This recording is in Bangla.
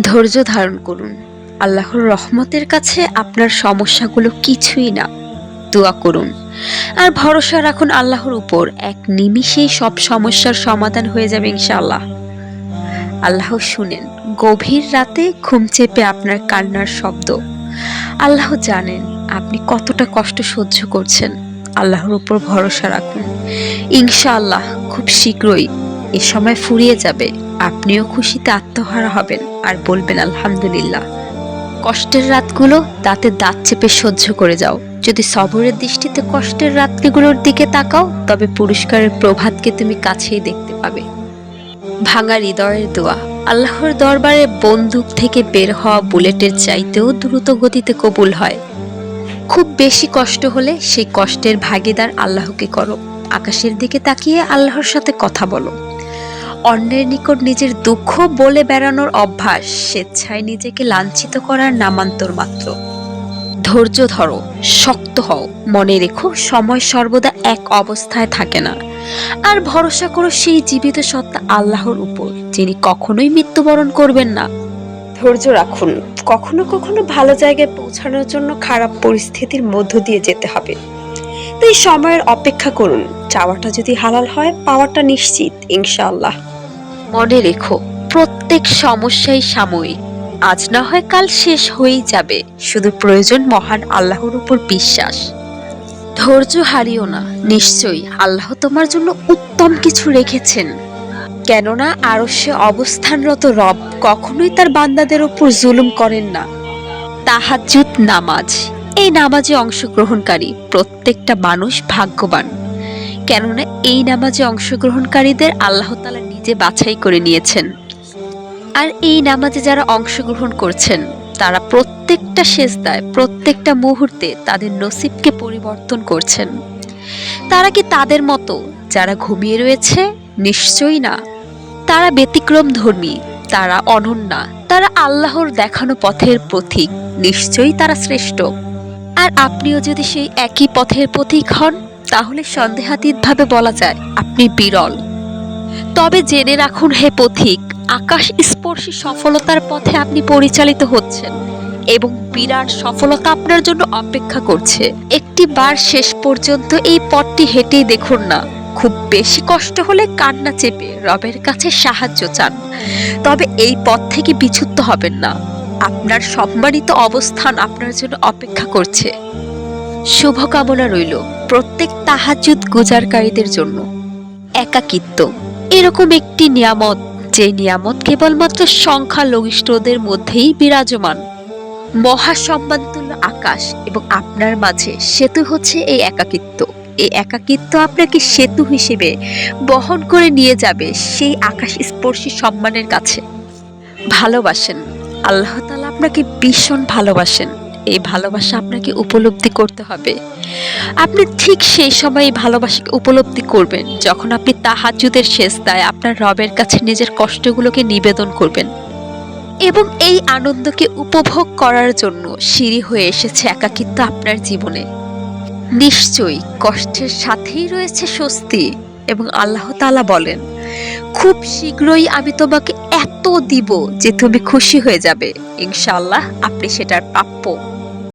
ধৈর্য ধারণ করুন। আল্লাহর রহমতের কাছে আপনার সমস্যাগুলো কিছুই না। দোয়া করুন। আর ভরসা রাখুন আল্লাহর উপর। এক নিমিষেই সব সমস্যার সমাধান হয়ে যাবে ইনশাআল্লাহ। আল্লাহ শুনেন, গভীর রাতে ঘুম চেপে আপনার কান্নার শব্দ। আল্লাহ জানেন আপনি কতটা কষ্ট সহ্য করছেন। আল্লাহর উপর ভরসা রাখুন। ইনশাআল্লাহ, খুব শীঘ্রই এ সময় ফুরিয়ে যাবে। আপনিও খুশিতে আত্মহারা হবেন আর বলবেন, আলহামদুলিল্লাহ। কষ্টের রাতগুলো দাঁতে দাঁত চেপে সহ্য করে যাও। যদি সবরের দৃষ্টিতে কষ্টের রাত্রিগুলোর দিকে তাকাও, তবে পুরস্কারের প্রভাতকে তুমি কাছেই দেখতে পাবে। ভাঙা হৃদয়ের দোয়া। আল্লাহর দরবারে বন্দুক থেকে বের হওয়া বুলেটের চাইতেও দ্রুত গতিতে কবুল হয়। খুব বেশি কষ্ট হলে সেই কষ্টের ভাগিদার আল্লাহকে করো। আকাশের দিকে তাকিয়ে আল্লাহর সাথে কথা বলো। অন্যের নিকট নিজের দুঃখ বলে বেড়ানোর অভ্যাস স্বেচ্ছায় নিজেকে লাঞ্ছিত করার নামান্তর মাত্র। ধৈর্য ধরো, শক্ত হও, মনে রেখো সময় সর্বদা এক অবস্থায় থাকে না। আর ভরসা করো সেই জীবিত সত্তা আল্লাহর উপর, যিনি কখনোই মৃত্যুবরণ করবেন না। ধৈর্য রাখুন, কখনো কখনো ভালো জায়গায় পৌঁছানোর জন্য খারাপ পরিস্থিতির মধ্য দিয়ে যেতে হবে। তাই সময়ের অপেক্ষা করুন, চাওয়াটা যদি হালাল হয়, পাওয়াটা নিশ্চিত, ইনশাআল্লাহ। মনে রেখো, প্রত্যেক সমস্যাই সাময়িক। আজ না হয় কাল শেষ হয়েই যাবে। শুধু প্রয়োজন মহান আল্লাহর উপর বিশ্বাস। ধৈর্য হারিও না, নিশ্চয়ই আল্লাহ তোমার জন্য উত্তম কিছু রেখেছেন। কেননা আরও সে অবস্থানরত রব কখনোই তার বান্দাদের উপর জুলুম করেন না। তাহাজ্জুদ নামাজ, এই নামাজে অংশগ্রহণকারী প্রত্যেকটা মানুষ ভাগ্যবান। কেননা এই নামাজে অংশগ্রহণকারীদের আল্লাহ তালা নিজে বাছাই করে নিয়েছেন। আর এই নামাজে যারা অংশগ্রহণ করছেন, তারা প্রত্যেকটা সেজদায়, প্রত্যেকটা মুহূর্তে তাদের নসিবকে পরিবর্তন করছেন। তারা কি তাদের মতো যারা ঘুমিয়ে রয়েছে? নিশ্চয়ই না। তারা ব্যতিক্রম ধর্মী, তারা অনন্যা, তারা আল্লাহর দেখানো পথের পথিক নিশ্চয়ই তারা শ্রেষ্ঠ। আর আপনিও যদি সেই একই পথের পথিক হন, তাহলে সন্দেহাতীতভাবে বলা যায় আপনি বিরল। তবে জেনে রাখুন হে পথিক, আকাশ স্পর্শী সফলতার পথে আপনি পরিচালিত হচ্ছেন এবং বিরাট সফলতা আপনার জন্য অপেক্ষা করছে। একটি বার শেষ পর্যন্ত এই পথটি হেঁটেই দেখুন না। খুব বেশি কষ্ট হলে কান্না চেপে রবের কাছে সাহায্য চান। তবে এই পথ থেকে বিচ্যুত হবেন না। আপনার সম্মানিত অবস্থান আপনার জন্য অপেক্ষা করছে। শুভকামনা রইল প্রত্যেক তাহাজুদ গুজারকারীদের জন্য। একাকিত্ব। এরকম একটি নিয়ামত, যে নিয়ামত কেবলমাত্র সংখ্যালঘিষ্ঠদের মধ্যেই বিরাজমান। মহাসম্মানতুল্য আকাশ এবং আপনার মাঝে সেতু হচ্ছে এই একাকিত্ব। এই একাকিত্ব আপনাকে সেতু হিসেবে বহন করে নিয়ে যাবে সেই আকাশ স্পর্শী সম্মানের কাছে। ভালোবাসেন। আল্লাহ তালা আপনাকে ভীষণ ভালোবাসেন। এই ভালোবাসা আপনাকে উপলব্ধি করতে হবে। আপনি ঠিক সেই সময় এই ভালোবাসাকে উপলব্ধি করবেন। যখন আপনি তাহাজুদের শেষ দায় আপনার রবের কাছে নিজের কষ্টগুলোকে নিবেদন করবেন এবং এই আনন্দকে উপভোগ করার জন্য সিঁড়ি হয়ে এসেছে একাকিত্ব আপনার জীবনে। নিশ্চয়ই কষ্টের সাথেই রয়েছে স্বস্তি এবং আল্লাহ তাআলা বলেন, খুব শীঘ্রই আমি তোমাকে এত দিব যে তুমি খুশি হয়ে যাবে। ইনশাল্লাহ আপনি সেটার প্রাপ্য।